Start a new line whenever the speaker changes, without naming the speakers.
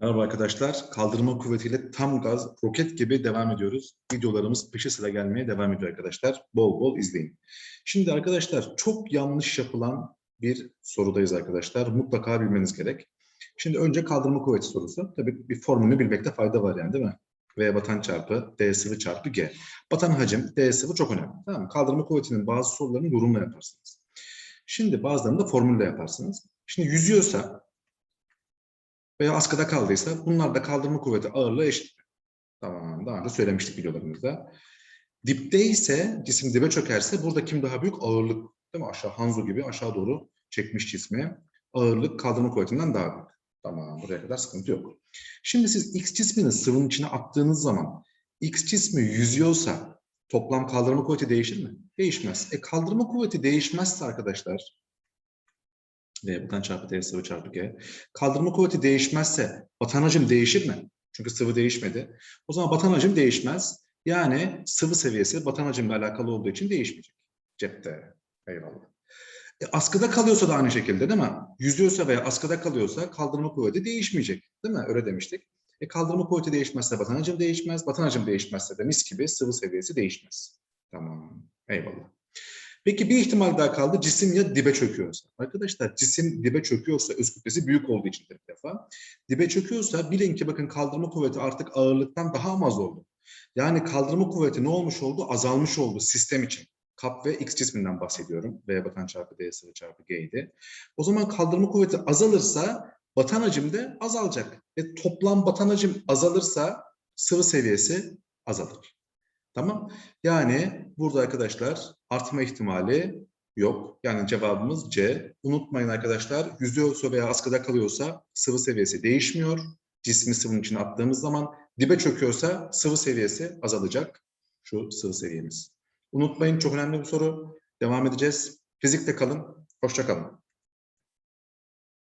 Merhaba arkadaşlar. Kaldırma kuvvetiyle tam gaz, roket gibi devam ediyoruz. Videolarımız peşi sıra gelmeye devam ediyor arkadaşlar. Bol bol izleyin. Şimdi arkadaşlar çok yanlış yapılan bir sorudayız arkadaşlar. Mutlaka bilmeniz gerek. Şimdi önce kaldırma kuvveti sorusu. Tabii bir formülünü bilmekte fayda var yani değil mi? V batan çarpı D sıvı çarpı G. Batan hacim D sıvı çok önemli. Tamam mı? Kaldırma kuvvetinin bazı sorularını yorumla yaparsınız. Şimdi bazılarını da formülle yaparsınız. Şimdi yüzüyorsa veya askıda kaldıysa bunlar da kaldırma kuvveti ağırlığı eşit. Tamam daha önce söylemiştik videolarımızda. Dipte ise cisim dibe çökerse burada kim daha büyük? Ağırlık. Değil mi? Aşağı Hanzo gibi aşağı doğru çekmiş cismi. Ağırlık kaldırma kuvvetinden daha büyük. Tamam buraya kadar sıkıntı yok. Şimdi siz X cismini sıvının içine attığınız zaman X cismi yüzüyorsa toplam kaldırma kuvveti değişir mi? Değişmez. E kaldırma kuvveti değişmezse arkadaşlar V batan çarpı D sıvı çarpı G. Kaldırma kuvveti değişmezse batan değişir mi? Çünkü sıvı değişmedi. O zaman batan değişmez. Yani sıvı seviyesi batan hacimle alakalı olduğu için değişmeyecek. Cepte. Eyvallah. E, askıda kalıyorsa da aynı şekilde değil mi? Yüzüyorsa veya askıda kalıyorsa kaldırma kuvveti değişmeyecek. Değil mi? Öyle demiştik. E, kaldırma kuvveti değişmezse batan değişmez. Batan değişmezse de mis gibi sıvı seviyesi değişmez. Tamam. Eyvallah. Peki bir ihtimal daha kaldı. Cisim ya dibe çöküyorsa. Arkadaşlar cisim dibe çöküyorsa öz kütlesi büyük olduğu için bir defa. Dibe çöküyorsa bilin ki bakın kaldırma kuvveti artık ağırlıktan daha az oldu. Yani kaldırma kuvveti ne olmuş oldu? Azalmış oldu sistem için. Kap ve X cisminden bahsediyorum. V batan çarpı D sıvı çarpı G idi. O zaman kaldırma kuvveti azalırsa batan hacim de azalacak. Ve toplam batan hacim azalırsa sıvı seviyesi azalır. Tamam. Yani burada arkadaşlar artma ihtimali yok. Yani cevabımız C. Unutmayın arkadaşlar yüzüyorsa veya askıda kalıyorsa sıvı seviyesi değişmiyor. Cismi sıvının içine attığımız zaman dibe çöküyorsa sıvı seviyesi azalacak. Şu sıvı seviyemiz. Unutmayın çok önemli bir soru. Devam edeceğiz. Fizikte kalın. Hoşça kalın.